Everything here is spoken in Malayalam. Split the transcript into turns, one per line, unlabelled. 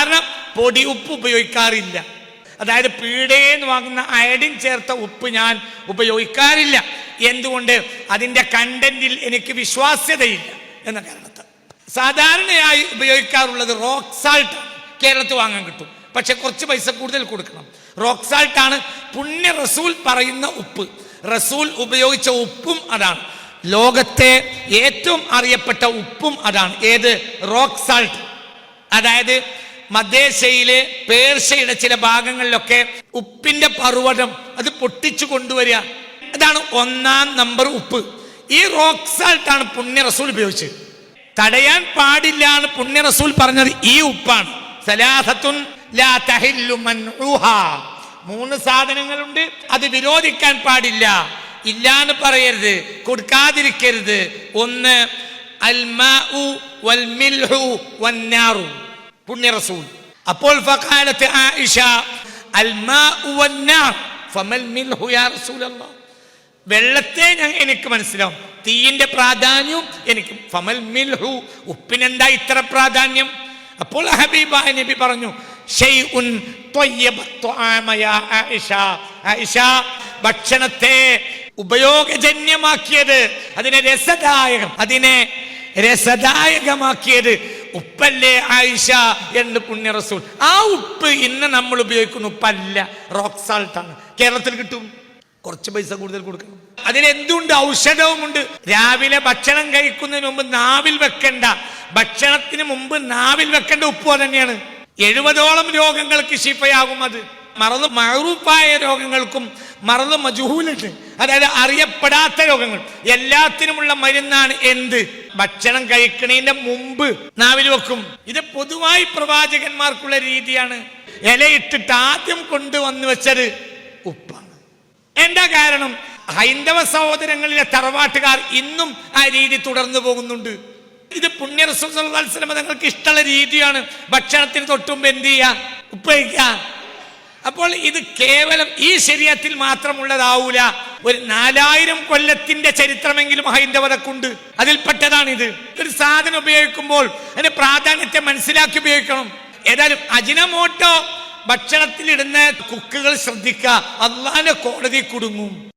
സാധാരണ പൊടി ഉപ്പ് ഉപയോഗിക്കാറില്ല. അതായത് പീടേന്ന് വാങ്ങുന്ന അയഡിൻ ചേർത്ത ഉപ്പ് ഞാൻ ഉപയോഗിക്കാറില്ല. എന്തുകൊണ്ട്? അതിന്റെ കണ്ടന്റിൽ എനിക്ക് വിശ്വാസ്യതയില്ല എന്ന കാരണത്താൽ. സാധാരണയായി ഉപയോഗിക്കാറുള്ളത് റോക്ക് സാൾട്ട് കേരളത്തിൽ വാങ്ങാൻ കിട്ടും. പക്ഷെ കുറച്ച് പൈസ കൂടുതൽ കൊടുക്കണം. റോക്ക് സാൾട്ട് ആണ് പുണ്യ റസൂൽ പറയുന്ന ഉപ്പ്. റസൂൽ ഉപയോഗിച്ച ഉപ്പും അതാണ്. ലോകത്തെ ഏറ്റവും അറിയപ്പെട്ട ഉപ്പും അതാണ്. ഏത്? റോക്ക് സാൾട്ട് അതായത് മധ്യേഷ്യയിലെ പേർഷ്യയുടെ ചില ഭാഗങ്ങളിലൊക്കെ ഉപ്പിന്റെ പർവതം അത് പൊട്ടിച്ചു കൊണ്ടുവരിക. അതാണ് ഒന്നാം നമ്പർ ഉപ്പ്. ഈ റോക്ക് സാൾട്ട് ആണ് പുണ്യ റസൂൽ ഉപയോഗിച്ചത്. തടയാൻ പാടില്ല എന്ന് പുണ്യ റസൂൽ പറഞ്ഞത് ഈ ഉപ്പാണ്. സലാഹത്തുൻ ലാ തഹില്ലു മൻഉഹാ. മൂന്ന് സാധനങ്ങളുണ്ട് അത് വിരോധിക്കാൻ പാടില്ല. ഇല്ലാന്ന് പറയരുത് കൊടുക്കാതിരിക്കരുത്. ഒന്ന് അൽമാഉ വൽ മിൽഹു വന്നാറു പുണ്യ റസൂൽ അപ്പോൾ ഫഖാലത്ത് ആയിഷ അൽമാഉ വന്നാർ. ഫമൽ മിൽഹു യാ റസൂലല്ലാഹ്. വെള്ളത്തെ ഞാൻ എനിക്ക് മനസ്സിലാവും. തീയിന്റെ പ്രാധാന്യവും എനിക്ക് ഫമൽ മിൽഹു ഉപ്പിനെന്താ ഇത്ര പ്രാധാന്യം? അപ്പോൾ ഹബീബായ നബി പറഞ്ഞു ഭക്ഷണത്തെ ഉപയോഗജന്യമാക്കിയത് അതിനെ രസദായകം അതിനെ രസദായകമാക്കിയത് ഉപ്പല്ലേ ആയിഷ എന്ന് പുണ്യ റസൂൽ. ആ ഉപ്പ് ഇന്ന് നമ്മൾ ഉപയോഗിക്കുന്ന ഉപ്പല്ല റോക്ക് സാൾട്ടാണ് കേരളത്തിൽ കിട്ടും. കുറച്ച് പൈസ കൂടുതൽ കൊടുക്കണം. ഔഷധവും ഉണ്ട് രാവിലെ ഭക്ഷണം കഴിക്കുന്നതിന് മുമ്പ് നാവിൽ വെക്കേണ്ട. ഭക്ഷണത്തിന് മുമ്പ് നാവിൽ വെക്കേണ്ട ഉപ്പ് തന്നെയാണ് എഴുപതോളം രോഗങ്ങൾക്ക് ശിഫയാകും അത്. മറന്ന് മറുപ്പായ രോഗങ്ങൾക്കും മറന്ന് മജുഹൂലുണ്ട് അതായത് അറിയപ്പെടാത്ത രോഗങ്ങൾ. എല്ലാത്തിനുമുള്ള മരുന്നാണ് എന്ത്? ഭക്ഷണം കഴിക്കണതിന്റെ മുമ്പ് നാവിൽ വെക്കും. ഇത് പൊതുവായി പ്രവാചകന്മാർക്കുള്ള രീതിയാണ്. ഇലയിട്ടിട്ട് ആദ്യം കൊണ്ടുവന്നു വെച്ചത് ഉപ്പാണ്. എന്താ കാരണം? ഹൈന്ദവ സഹോദരങ്ങളിലെ തറവാട്ടുകാർ ഇന്നും ആ രീതി തുടർന്നു പോകുന്നുണ്ട്. ഇത് പുണ്യ തങ്ങൾക്ക് ഇഷ്ടമുള്ള രീതിയാണ്. ഭക്ഷണത്തിന് തൊട്ടുമ്പ് എന്ത് ചെയ്യുക ഉപ്പയിക്കുക അപ്പോൾ ഇത് കേവലം ഈ ശരീരത്തിൽ മാത്രമുള്ളതാവൂല. ഒരു നാലായിരം കൊല്ലത്തിന്റെ ചരിത്രമെങ്കിലും ഹൈന്ദവതക്കുണ്ട്. അതിൽപ്പെട്ടതാണ് ഇത് ഒരു സാധനം ഉപയോഗിക്കുമ്പോൾ അതിന്റെ പ്രാധാന്യത്തെ മനസ്സിലാക്കി ഉപയോഗിക്കണം. ഏതായാലും അജിനമോട്ടോ ഭക്ഷണത്തിലിടുന്ന കുക്കുകൾ ശ്രദ്ധിക്കുക. അള്ളാന്റെ കോടതി കുടുങ്ങും.